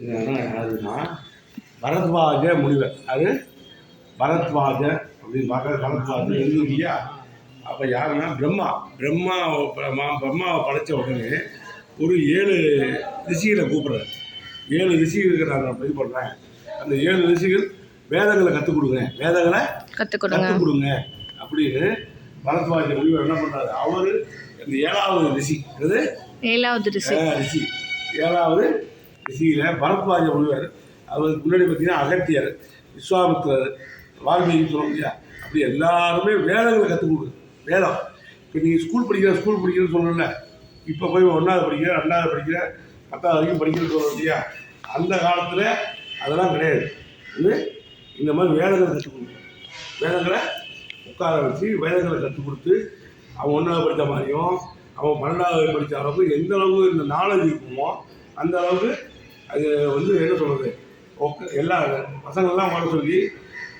யாருன்னா? பரத்வாஜ முனிவர். அது பரத்வாஜ அப்படின்னு பார்க்க பரத்வாஜ எழுது இல்லையா அப்போ யாருன்னா? பிரம்மா. பிரம்மா பிரம்மா- பிரம்மாவை படைச்ச உடனே ஒரு ஏழு ரிஷிகளை கூப்பிட்றாரு. ஏழு ரிஷிகளுக்கு நான் இது பண்ணுறேன் அந்த ஏழு ரிஷிகள் வேதங்களை கற்றுக் கொடுங்க. வேதங்களை கற்றுக் கொடுங்க. கற்றுக் கொடுங்க. அப்படின்னு பரத்வாஜ முனிவர் என்ன பண்ணுறாரு அவர் இந்த ஏழாவது ரிஷி. அது ஏழாவது ரிஷி. ஏழாவது ரிஷியில பரத்வாஜ முனிவர் அவருக்கு முன்னாடி பார்த்தீங்கன்னா அகத்தியர் விஸ்வாமித்திரர் வால்மீகி சொல்லுவோம் இல்லையா? அப்படி எல்லாருமே வேதங்களை கற்றுக் கொடுக்குது. வேதம். இப்போ நீங்கள் ஸ்கூல் படிக்கிற ஸ்கூல் படிக்கிறேன்னு சொல்லணும்ல இப்போ போய் ஒன்றாவது படிக்கிற ரெண்டாவது படிக்கிற பத்தாவது வரைக்கும் படிக்கிறேன்னு சொல்கிறோம் இல்லையா? அந்த காலத்தில் அதெல்லாம் கிடையாது. இது இந்த மாதிரி வேதங்களை கற்றுக் கொடுக்கும் வேதங்களை உட்கார வச்சு வேதங்களை கற்றுக் கொடுத்து அவன் ஒன்றாவது படித்த மாதிரியும் அவன் பன்னெண்டாவது படித்த அளவுக்கு எந்த அளவுக்கு இந்த நாலேஜ் இருக்குமோ அந்த அளவுக்கு அது வந்து என்ன சொல்கிறது ஒக்க எல்லா பசங்கள்லாம் வர சொல்லி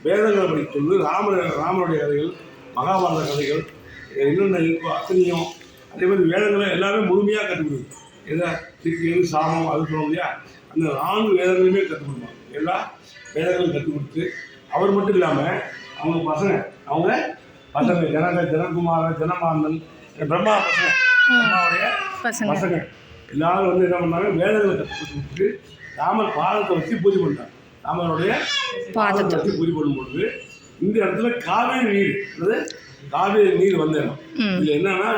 வேதங்களை படிக்க சொல்லி ராம ராமனுடைய கதைகள் மகாபாரத கதைகள் என்னென்ன இருக்கோ அத்தனையும் அதே மாதிரி வேதங்களை எல்லாமே முழுமையாக கற்றுக் எதை? திருப்பி சாமம் அது சொல்லுவோம் இல்லையா? அந்த நான்கு வேதங்களுமே கற்றுக் கொடுப்பாங்க எல்லா வேதங்களும் கற்றுக் கொடுத்து அவர் மட்டும் இல்லாமல் அவங்க பசங்க அவங்க பசங்க ஜனக ஜனகுமார ஜனமாந்தன் பிரம்மா பசங்க. பசங்க. எல்லாரும் வந்து என்ன பண்ணாங்க? வேதங்களை கற்றுக் கொடுத்துட்டு ராமர் பாதத்தை வச்சு பூஜை பண்ணாங்க ராமருடைய பாதத்தை. வச்சு பூஜை பண்ணும்பொழுது இந்த இடத்துல காவேரி நீர் அதாவது காவேரி நீர் வந்த இடம். இதில் என்னன்னா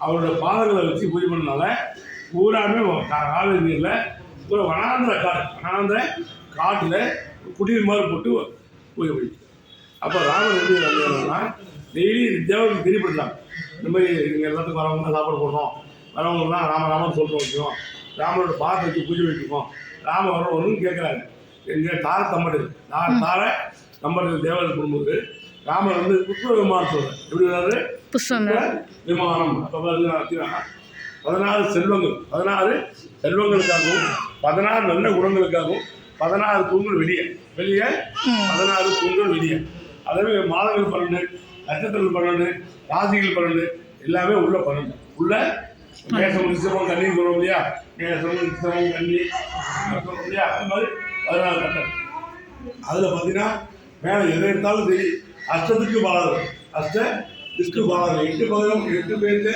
அவரோட பாதங்களை வச்சு பூஜை பண்ணனால பூராமே காவேரி நீரில் பூரா வனாந்திர காடு வனாந்திர காட்டில் குடிநீர் மாதிரி போட்டு பூஜை பண்ணிட்டு அப்போ ராமர் எப்படி டெய்லி தேவனுக்கு தெரியப்படுத்தாங்க இந்த மாதிரி இவங்க எல்லாத்துக்கும் வரவங்க சாப்பாடு போடுறோம். வரவங்கலாம் ராம ராமன் சொல்லிட்டு வைக்கிறோம் ராமரோட பாதத்தை வச்சு பூஜை வைக்கிறோம் ராம வரவங்க கேட்குறாங்க எங்கள் தார தம்படு தார தார தம்படு தேவர் குடும்பத்து ராமர் வந்து புஷ்ப விமானம் சொல்கிறார் எப்படி வர்றாரு விமானம் பதினாறு செல்வங்கள். பதினாறு செல்வங்களுக்காகவும் பதினாறு நல்ல குணங்களுக்காகவும் பதினாறு தூண்கள் வெளியே. வெளியே பதினாறு தூண்கள் வெளியே. அதே மாதங்கள் பன்னெண்டு நட்சத்திரங்கள் பன்னெண்டு ராசிகள் பன்னெண்டு எல்லாமே உள்ள பன்னெண்டு. உள்ள மேசம் நிச்சயம் கண்ணி சொல்லுவோம் இல்லையா மேசம் நிச்சயம் கண்ணி சொல்லுவோம் இல்லையா அது மாதிரி பதினாறு கட்டம் அதில் பார்த்தீங்கன்னா மேலே எதை எடுத்தாலும் சரி அஷ்டத்துக்கு பாலாது அஷ்ட திஷ்டு பாலாது எட்டு பக்கம் எட்டு பேருக்கு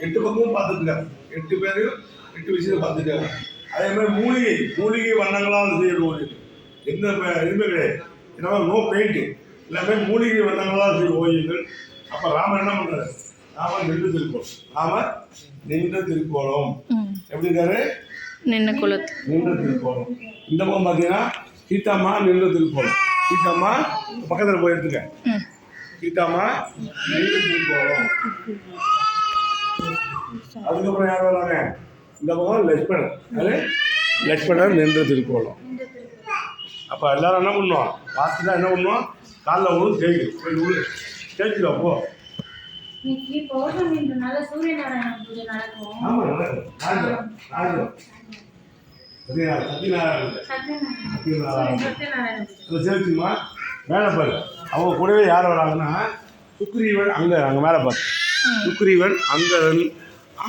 எட்டு பக்கமும் பார்த்துருக்காரு எட்டு பேரையும் எட்டு விஷயத்தை பார்த்துருக்காரு அதே மாதிரி மூலிகை மூலிகை வண்ணங்களால் செய்யக்கூடிய எந்த ப- இதுவுமே கிடையாது. ஏன்னா நோ பெயிண்ட் எல்லாமே மூலிகை வண்ணங்களால் செய்ய ஓவியங்கள் அப்போ ராமர் என்ன பண்ணுறாரு ராமர் நின்று திருக்கோளம் ராமர் நின்ற திருக்கோளம் ம். எப்படி இருக்காரு? நின்ன குலத்து. நின்ற திருக்கோலம் இந்த பக்கம் பார்த்தீங்கன்னா சீதாம்மா நின்ற திருக்கோலம் சீதாம்மா பக்கத்தில் போய் எடுத்துக்க. ம். சீதாம்மா நின்ற திருக்கோலம் அதுக்கப்புறம் யார் வராங்க? இந்த பக்கம் லட்சுமணன். அது லட்சுமணன் நின்ற திருக்கோலம் அப்போ எல்லாரும் என்ன பண்ணுவோம்? பார்த்துட்டா என்ன பண்ணுவோம்? காலைல விழுந்து தேய்க்கும் போய் விழு தேய்ச்சிடும் அப்போ இன்னைக்கு பௌர்ணமின்றனால சூரிய நாராயண பூஜை. நடக்கும் நடக்கும் மேலே பாரு. அவங்க கூடவே யார் வராங்கன்னா சுக்ரீவன் அங்கே அங்கே மேலே பாரு. சுக்ரீவன் அங்கதன்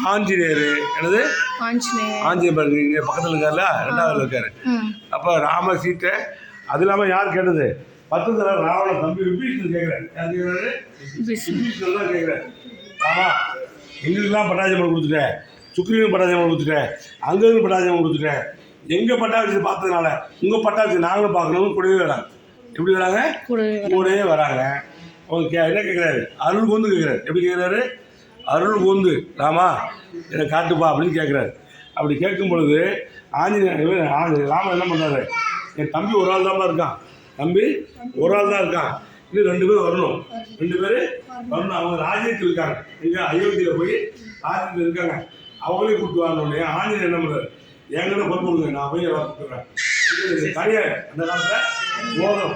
ஆஞ்சநேயர். எனது ஆஞ்சநேயர். இங்கே பக்கத்தில் இருக்கார்ல ரெண்டாவது இருக்காரு. ம். அப்போ ராம சீட்டை அது இல்லாமல் யார் கேட்டது? பத்து தடவை ராவண தம்பி விபீஷன் கேட்குறாரு யார் கேட்குறாரு விபீஷன் தான் கேட்குறாரு ஆமா எங்களுக்கெல்லாம் பட்டாஜமன் கொடுத்துட்டேன். சுக்ரீவன் பட்டாஜமன் கொடுத்துட்டேன். அங்கேருந்து பட்டாஜமன் கொடுத்துட்டேன். எங்கள் பட்டாபிஷத்தை பார்த்ததுனால உங்கள் பட்டாபிஷத்தை நாங்களும் பார்க்கணும்னு கூடவே வராங்க. எப்படி வராங்க? கூடவே வர கூடவே வராங்க. அவங்க கே என்ன கேட்குறாரு அருள் கொந்து கேட்குறாரு எப்படி கேட்குறாரு அருள் கொந்து. ராமா என்னை காட்டுப்பா அப்படின்னு கேட்குறாரு அப்படி கேட்கும் பொழுது ஆஞ்சநேயர் ராமன் என்ன பண்ணுறாரு என் தம்பி ஒரு ஆள் தான் இருக்கான். தம்பி ஒரு ஆள் தான் இருக்கான் இன்னும் ரெண்டு பேர் வரணும். ரெண்டு பேர் வரணும். அவங்க ராஜ்யத்தில் இருக்காங்க. எங்கே அயோத்தியில் போய் ராஜ்யத்தில் இருக்காங்க. அவங்களே கூப்பிட்டு வரணுன்னே ஆஞ்சநேயர் என்ன பண்ணுறாரு என்கிட்ட பொறுப்பு கொடுங்க. நான் போய் கூப்பிட்றேன் தனியாக அந்த காலத்தில் மோதிரம்.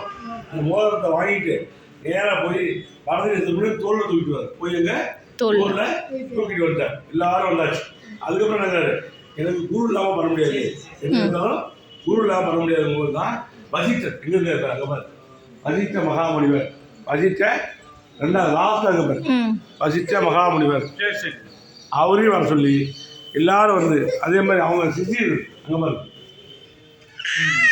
அந்த மோதிரத்தை வாங்கிட்டு நேராக போய் பரதேசத்துக்கு முன்னாடி தோளில் தூக்கிட்டு வர போய் எங்க? தோளில். தூக்கிட்டு வந்துட்டார். எல்லாரும் வந்தாச்சு. அதுக்கப்புறம் என்னங்காரு எனக்கு குரு இல்லாமல் பண்ண முடியாது. என்ன இருந்தாலும் குரு இல்லாமல் பண்ண முடியாத தான் வசிஷ்டர் எங்க இருக்காரு அங்கே பாரு வசிஷ்ட மகாமுனிவர். வசிஷ்ட ரெண்டாவது லாஸ்ட் அங்கே பாரு ம். வசிஷ்ட மகாமுனிவர். அவரையும் வர சொல்லி எல்லாரும் வந்து அதே மாதிரி அவங்க சிஷியர் அங்கே பாரு ம்.